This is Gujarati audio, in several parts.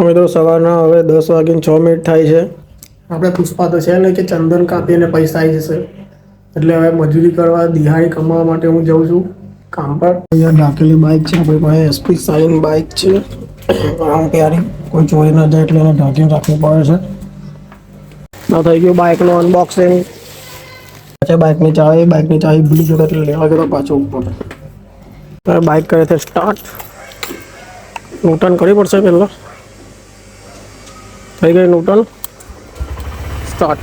અમે તો સવારના હવે દસ વાગીને છ મિનિટ થાય છે. આપણે પુષ્પા તો છે ને કે ચંદન કાપીને પૈસા આવી જશે. એટલે હવે મજૂરી કરવા દિહાડી કમાવા માટે હું જાઉં છું કામ પર. અહીંયા ઢાકેલી બાઇક છે આપણી પાસે એસપી સાઈન બાઇક છે. આમ પ્યારી કોઈ ચોરી ના જાય એટલે એને ઢાંકીને રાખવું પડે છે. ના થઈ ગયું બાઇકનું અનબોક્સિંગ પછી બાઇકની ચાવી બાઇકની ચાવી ભૂલી ગયો એટલે લેવા ગયો પાછો ઉપર. બાઇક કરે છે સ્ટાર્ટ નૂટન કરવી પડશે પહેલાં. થઈ ગઈ નૂટન સ્ટાર્ટ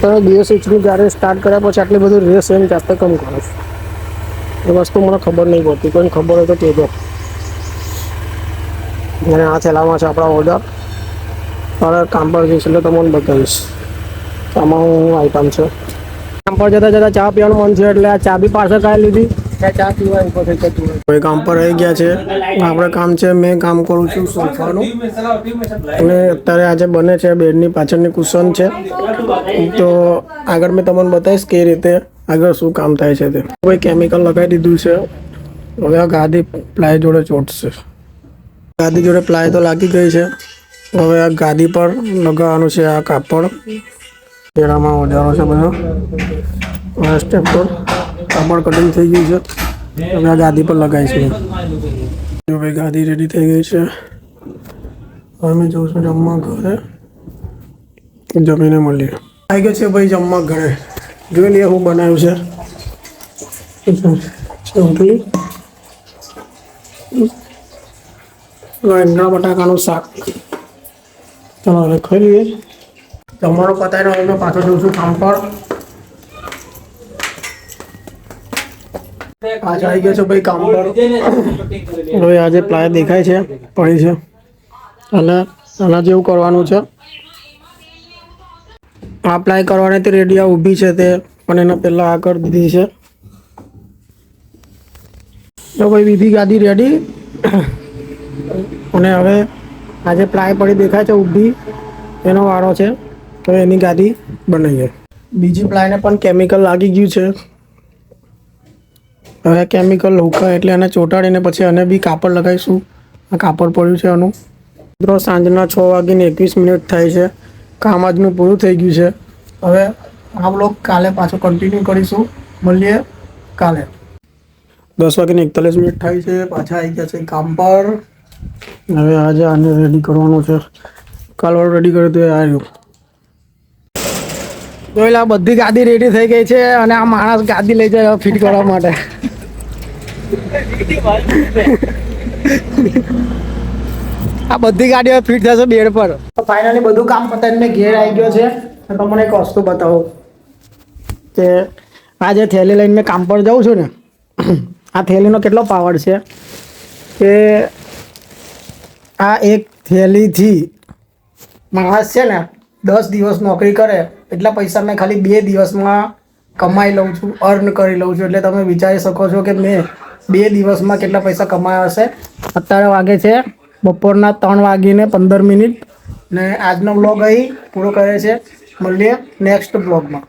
તમે બીએસ સિક્સની જ્યારે સ્ટાર્ટ કર્યા પછી આટલી બધી રેસ એમ જાતે કમ કરો છો? એ વસ્તુ મને ખબર નહીં પડતી. કોઈને ખબર હોય તો કહેજો. અને આ થેલામાં છે આપણા ઓર્ડર મારે કામ પર જઈશ એટલે તમને બતાવીશ. આમાં હું આઈટમ છે. કામ પર જતાં જતા ચા પીવાનું મન છે એટલે આ ચા બી પાછળ કાંઈ લીધી. હોય. કામ પર રહી ગયા છે. આપણે કામ છે, મેં કામ કરું છું સોફાનું. અને અત્યારે આજે બને છે, બેડની પાછળની કુશન છે. તો આગળ મેં તમને બતાવીશ કે રીતે આગળ શું કામ થાય છે તે. કોઈ કેમિકલ લગાવી દીધું છે. હવે આ ગાદી પ્લાય જોડે ચોટશે. ગાદી જોડે પ્લાય તો લાગી ગઈ છે. હવે આ ગાદી પર લગાવવાનું છે આ કાપડ. પેડામાં ઓજારો છે બધો. સ્ટેપ પર કાપડ કટિંગ થઈ ગયું છે. હવે આ ગાદી પર લગાવીશું. જો ભાઈ ગાદી રેડી થઈ ગઈ છે. હવે મેં જઉં જમવા ઘરે. જમીને મળીએ. આવી ગયો છે ભાઈ જમવા ઘરે. જોઈ લઈએ હું બનાવ્યું છે. રોટલી. બટાકાનું શાક. ચાલો હવે ખાઈ લઈએ. જમવાનું પતાવીને હવે પાછો જઉં છું કામ પર. પાછો આવી ગયો છે ભાઈ કામ પર હવે આજે પ્લાય દેખાય છે પડી છે. અને આના જેવું કરવાનું છે. આ પ્લાય કરવાની તે રેડિયા ઊભી છે તે પણ એના પહેલાં આ કરી દીધી છે. તો ભાઈ બીજી ગાદી રેડી અને હવે આજે પ્લાય પડી દેખાય છે ઊભી. એનો વારો છે તો એની ગાદી બનાવીએ. બીજી પ્લાયને પણ કેમિકલ લાગી ગયું છે. હવે કેમિકલ હુકાય એટલે એને ચોંટાડીને પછી અને બી કાપડ લગાવીશું. આ કાપડ પડ્યું છે એનું મિત્રો, સાંજના છ વાગીને એકવીસ મિનિટ થાય છે. કામ આજનું પૂરું થઈ ગયું છે. હવે આ બ્લોગ કાલે પાછો કન્ટિન્યુ કરીશું. મળીએ કાલે. દસ વાગીને એકતાલીસ મિનિટ થાય છે. પાછા આવી ગયા છે કામ પર. હવે આજે આને રેડી કરવાનું છે. કાલવાળું રેડી કર્યું તો આ આવ્યું જોઈ આ બધી ગાદી રેડી થઈ ગઈ છે અને આ માણસ ગાદી લઈ જાય ફિટ કરવા માટે. આ બધી ગાડીઓ ફિટ થશે બેડ પર. ફાઇનલી બધું કામ પતાવીને ઘેર આવી ગયો છે. તમને એક વસ્તુ બતાવું. કે આ જે થેલી લઈને મેં કામ પર જાઉં છું ને, આ થેલીનો કેટલો પાવર છે? કે આ એક થેલીથી માણસ છે ને દસ દિવસ નોકરી કરે, એટલા પૈસા મેં ખાલી બે દિવસમાં કમાઈ લઉં છું અર્ન કરી લઉં છું. એટલે તમે વિચારી શકો છો કે મેં બે દિવસમાં કેટલા પૈસા કમાયા હશે. અત્યારે વાગે છે બપોરના ત્રણ વાગીને પંદર મિનિટ ને આજનો બ્લોગ અહીં પૂરો કરે છે. મળીએ નેક્સ્ટ બ્લોગમાં